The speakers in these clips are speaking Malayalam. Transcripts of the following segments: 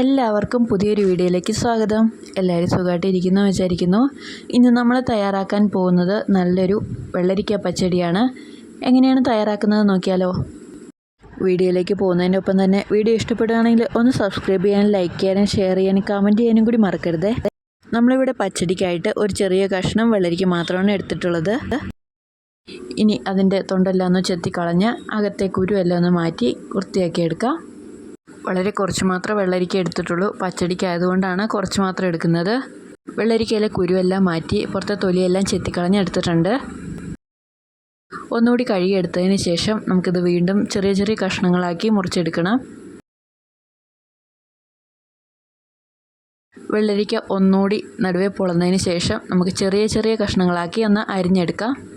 എല്ലാവർക്കും പുതിയൊരു വീഡിയോയിലേക്ക് സ്വാഗതം. എല്ലാവരും സുഖമായിട്ടിരിക്കുന്നു വിചാരിക്കുന്നു. ഇന്ന് നമ്മൾ തയ്യാറാക്കാൻ പോകുന്നത് നല്ലൊരു വെള്ളരിക്ക പച്ചടിയാണ്. എങ്ങനെയാണ് തയ്യാറാക്കുന്നത് നോക്കിയാലോ? വീഡിയോയിലേക്ക് പോകുന്നതിന്റെ ഒപ്പം തന്നെ വീഡിയോ ഇഷ്ടപ്പെടുകയാണെങ്കിൽ ഒന്ന് സബ്സ്ക്രൈബ് ചെയ്യാനും ലൈക്ക് ചെയ്യാനും ഷെയർ ചെയ്യാനും കമന്റ് ചെയ്യാനും കൂടി മറക്കരുതേ. നമ്മളിവിടെ പച്ചടിക്കായിട്ട് ഒരു ചെറിയ കഷ്ണം വെള്ളരിക്ക മാത്രമാണ് എടുത്തിട്ടുള്ളത്. ഇനി അതിന്റെ തൊണ്ടെല്ലാം ഒന്ന് ചെത്തിക്കളഞ്ഞ് അകത്തെ കുരുവെല്ലാം ഒന്ന് മാറ്റി വൃത്തിയാക്കി എടുക്കാം വളരെ കുറച്ച് മാത്രമേ വെള്ളരിക്ക എടുത്തിട്ടുള്ളൂ. പച്ചടിക്ക് ആയതുകൊണ്ടാണ് കുറച്ച് മാത്രം എടുക്കുന്നത്. വെള്ളരിക്കയിലെ കുരുവെല്ലാം മാറ്റി പുറത്തെ തൊലിയെല്ലാം ചെത്തിക്കളഞ്ഞ് എടുത്തിട്ടുണ്ട്. ഒന്നുകൂടി കഴുകിയെടുത്തതിന് ശേഷം നമുക്കിത് വീണ്ടും ചെറിയ ചെറിയ കഷ്ണങ്ങളാക്കി മുറിച്ചെടുക്കണം. വെള്ളരിക്ക ഒന്നുകൂടി നടുവേ പൊളന്നതിന് ശേഷം നമുക്ക് ചെറിയ ചെറിയ കഷ്ണങ്ങളാക്കി ഒന്ന് അരിഞ്ഞെടുക്കാം.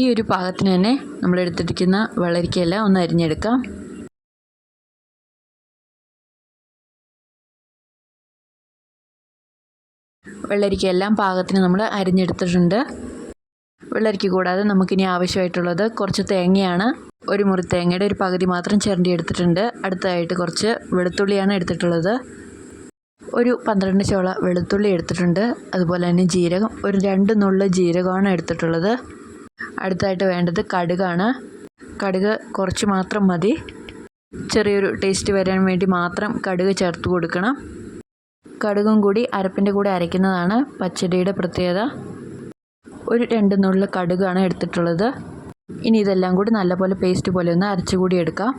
ഈ ഒരു പാകത്തിന് തന്നെ നമ്മൾ എടുത്തിരിക്കുന്ന വെള്ളരിക്കയെല്ലാം ഒന്ന് അരിഞ്ഞെടുക്കാം. വെള്ളരിക്കയെല്ലാം പാകത്തിന് നമ്മൾ അരിഞ്ഞെടുത്തിട്ടുണ്ട്. വെള്ളരിക്ക കൂടാതെ നമുക്കിനി ആവശ്യമായിട്ടുള്ളത് കുറച്ച് തേങ്ങയാണ്. ഒരു മുറി തേങ്ങയുടെ ഒരു പകുതി മാത്രം ചിരണ്ടി എടുത്തിട്ടുണ്ട്. അടുത്തതായിട്ട് കുറച്ച് വെളുത്തുള്ളിയാണ് എടുത്തിട്ടുള്ളത്. ഒരു പന്ത്രണ്ട് ചോള വെളുത്തുള്ളി എടുത്തിട്ടുണ്ട്. അതുപോലെ തന്നെ ജീരകം ഒരു രണ്ട് നുള്ളു ജീരകമാണ് എടുത്തിട്ടുള്ളത്. അടുത്തായിട്ട് വേണ്ടത് കടുകാണ്. കടുക് കുറച്ച് മാത്രം മതി. ചെറിയൊരു ടേസ്റ്റ് വരാൻ വേണ്ടി മാത്രം കടുക് ചേർത്ത് കൊടുക്കണം. കടുകും കൂടി അരപ്പിന്റെ കൂടെ അരയ്ക്കുന്നതാണ് പച്ചടിയുടെ പ്രത്യേകത. ഒരു രണ്ട് നുള്ളിൽ കടുകാണ് എടുത്തിട്ടുള്ളത്. ഇനി ഇതെല്ലാം കൂടി നല്ലപോലെ പേസ്റ്റ് പോലെ ഒന്ന് അരച്ചുകൂടി എടുക്കാം.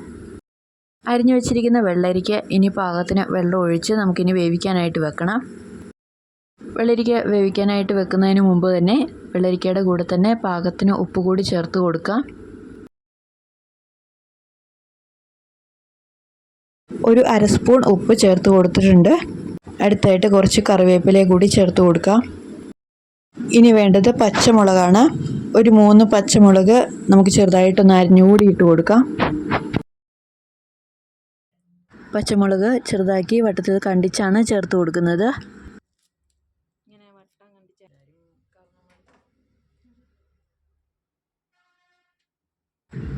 അരിഞ്ഞു വെച്ചിരിക്കുന്ന വെള്ളരിക്ക ഇനി പാകത്തിന് വെള്ളം ഒഴിച്ച് നമുക്കിനി വേവിക്കാനായിട്ട് വെക്കണം. വെള്ളരിക്ക വേവിക്കാനായിട്ട് വെക്കുന്നതിന് മുമ്പ് തന്നെ വെള്ളരിക്കയുടെ കൂടെ തന്നെ പാകത്തിന് ഉപ്പ് കൂടി ചേർത്ത് കൊടുക്കുക. ഒരു അര സ്പൂൺ ഉപ്പ് ചേർത്ത് കൊടുത്തിട്ടുണ്ട്. അടുത്തായിട്ട് കുറച്ച് കറിവേപ്പില കൂടി ചേർത്ത് കൊടുക്കുക. ഇനി വേണ്ടത് പച്ചമുളകാണ്. ഒരു മൂന്ന് പച്ചമുളക് നമുക്ക് ചെറുതായിട്ടൊന്ന് അരിഞ്ഞുകൂടി ഇട്ട് കൊടുക്കാം. പച്ചമുളക് ചെറുതാക്കി വട്ടത്തിൽ കണ്ടിച്ചാണ് ചേർത്ത് കൊടുക്കുന്നത്.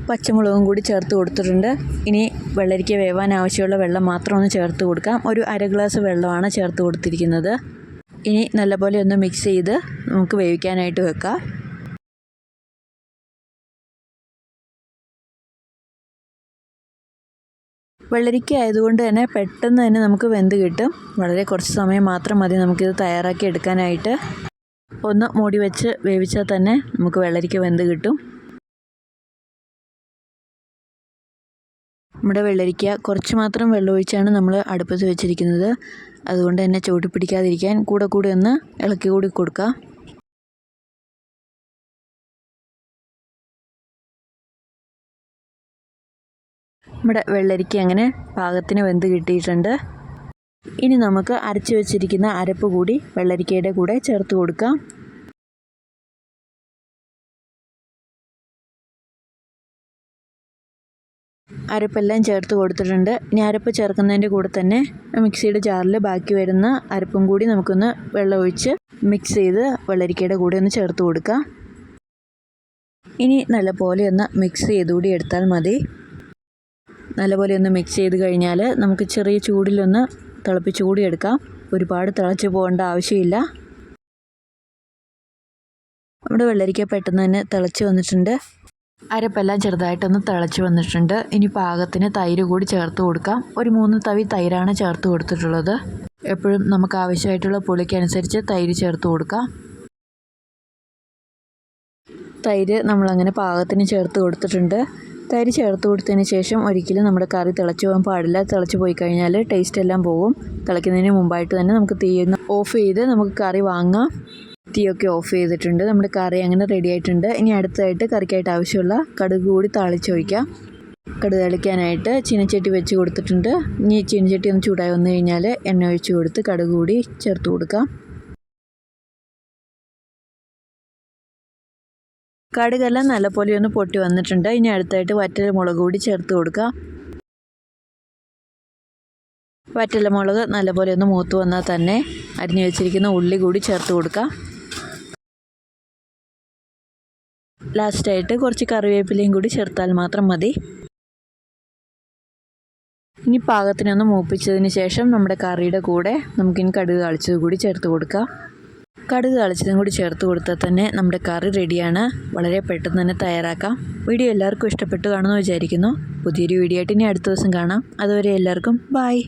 പച്ചമുളകും കൂടി ചേർത്ത് കൊടുത്തിട്ടുണ്ട്. ഇനി വെള്ളരിക്ക വേവാൻ ആവശ്യമുള്ള വെള്ളം മാത്രം ഒന്ന് ചേർത്ത് കൊടുക്കാം. ഒരു അര ഗ്ലാസ് വെള്ളമാണ് ചേർത്ത് കൊടുത്തിരിക്കുന്നത്. ഇനി നല്ലപോലെ ഒന്ന് മിക്സ് ചെയ്ത് നമുക്ക് വേവിക്കാനായിട്ട് വെക്കാം. വെള്ളരിക്ക ആയതുകൊണ്ട് തന്നെ പെട്ടെന്ന് തന്നെ നമുക്ക് വെന്ത് കിട്ടും. വളരെ കുറച്ച് സമയം മാത്രം മതി നമുക്കിത് തയ്യാറാക്കി എടുക്കാനായിട്ട്. ഒന്ന് മൂടി വെച്ച് വേവിച്ചാൽ തന്നെ നമുക്ക് വെള്ളരിക്ക വെന്ത് കിട്ടും. നമ്മുടെ വെള്ളരിക്ക കുറച്ച് മാത്രം വെള്ളമൊഴിച്ചാണ് നമ്മൾ അടുപ്പത്ത് വെച്ചിരിക്കുന്നത്. അതുകൊണ്ട് തന്നെ ചൂട് പിടിക്കാതിരിക്കാൻ കൂടെ കൂടെ ഒന്ന് ഇളക്കി കൂടി കൊടുക്കുക നമ്മുടെ വെള്ളരിക്ക അങ്ങനെ പാകത്തിന് വെന്ത് കിട്ടിയിട്ടുണ്ട്. ഇനി നമുക്ക് അരച്ച് വെച്ചിരിക്കുന്ന അരപ്പ് കൂടി വെള്ളരിക്കയുടെ കൂടെ ചേർത്ത് കൊടുക്കാം. അരപ്പെല്ലാം ചേർത്ത് കൊടുത്തിട്ടുണ്ട്. ഇനി അരപ്പ് ചേർക്കുന്നതിന്റെ കൂടെ തന്നെ മിക്സിയുടെ ജാറിൽ ബാക്കി വരുന്ന അരപ്പും കൂടി നമുക്കൊന്ന് വെള്ളം ഒഴിച്ച് മിക്സ് ചെയ്ത് വെള്ളരിക്കയുടെ കൂടെ ഒന്ന് ചേർത്ത് കൊടുക്കാം. ഇനി നല്ലപോലെ ഒന്ന് മിക്സ് ചെയ്തുകൂടി എടുത്താൽ മതി. നല്ലപോലെ ഒന്ന് മിക്സ് ചെയ്ത് കഴിഞ്ഞാൽ നമുക്ക് ചെറിയ ചൂടിലൊന്ന് തിളപ്പിച്ച് കൂടി എടുക്കാം. ഒരുപാട് തിളച്ച് പോകേണ്ട ആവശ്യമില്ല. നമ്മുടെ വെള്ളരിക്ക പെട്ടെന്ന് തന്നെ തിളച്ച് വന്നിട്ടുണ്ട്. അരപ്പെല്ലാം ചെറുതായിട്ടൊന്ന് തിളച്ച് വന്നിട്ടുണ്ട്. ഇനി പാകത്തിന് തൈര് കൂടി ചേർത്ത് കൊടുക്കാം. ഒരു മൂന്ന് തവി തൈരാണ് ചേർത്ത് കൊടുത്തിട്ടുള്ളത്. എപ്പോഴും നമുക്ക് ആവശ്യമായിട്ടുള്ള പുളിക്കനുസരിച്ച് തൈര് ചേർത്ത് കൊടുക്കാം. തൈര് നമ്മളങ്ങനെ പാകത്തിന് ചേർത്ത് കൊടുത്തിട്ടുണ്ട്. തൈര് ചേർത്ത് കൊടുത്തതിന് ശേഷം ഒരിക്കലും നമ്മുടെ കറി തിളച്ച് പോകാൻ പാടില്ല. തിളച്ച് പോയി കഴിഞ്ഞാൽ ടേസ്റ്റ് എല്ലാം പോകും. തിളയ്ക്കുന്നതിന് മുമ്പായിട്ട് തന്നെ നമുക്ക് തീയൊന്ന് ഓഫ് ചെയ്ത് നമുക്ക് കറി വാങ്ങാം. തീയൊക്കെ ഓഫ് ചെയ്തിട്ടുണ്ട്. നമ്മുടെ കറി അങ്ങനെ റെഡി ആയിട്ടുണ്ട്. ഇനി അടുത്തതായിട്ട് കറിക്കായിട്ട് ആവശ്യമുള്ള കടുക് കൂടി താളിച്ച് ഒഴിക്കാം കടുക് തളിക്കാനായിട്ട് ചീനച്ചട്ടി വെച്ച് കൊടുത്തിട്ടുണ്ട്. ഇനി ചീനച്ചട്ടി ഒന്ന് ചൂടായി വന്നു കഴിഞ്ഞാൽ എണ്ണ ഒഴിച്ച് കൊടുത്ത് കടുക് കൂടി ചേർത്ത് കൊടുക്കാം. കടുകെല്ലാം നല്ലപോലെ ഒന്ന് പൊട്ടി വന്നിട്ടുണ്ട്. ഇനി അടുത്തായിട്ട് വറ്റൽ മുളക് കൂടി ചേർത്ത് കൊടുക്കാം. വറ്റൽ മുളക് നല്ലപോലെ ഒന്ന് മൂത്ത് വന്നാൽ തന്നെ അരിഞ്ഞു വെച്ചിരിക്കുന്ന ഉള്ളി കൂടി ചേർത്ത് കൊടുക്കാം. ലാസ്റ്റായിട്ട് കുറച്ച് കറിവേപ്പിലയും കൂടി ചേർത്താൽ മാത്രം മതി. ഇനി പാകത്തിനൊന്ന് മൂപ്പിച്ചതിന് ശേഷം നമ്മുടെ കറിയുടെ കൂടെ നമുക്കിനി കടുക് കാളിച്ചത് കൂടി ചേർത്ത് കൊടുക്കാം. കടുക് കാളിച്ചതും കൂടി ചേർത്ത് കൊടുത്താൽ തന്നെ നമ്മുടെ കറി റെഡിയാണ്. വളരെ പെട്ടെന്ന് തന്നെ തയ്യാറാക്കാം. വീഡിയോ എല്ലാവർക്കും ഇഷ്ടപ്പെട്ടു കാണുമെന്ന് വിചാരിക്കുന്നു. പുതിയൊരു വീഡിയോ ആയിട്ട് ഇനി അടുത്ത ദിവസം കാണാം. അതുവരെ എല്ലാവർക്കും ബായ്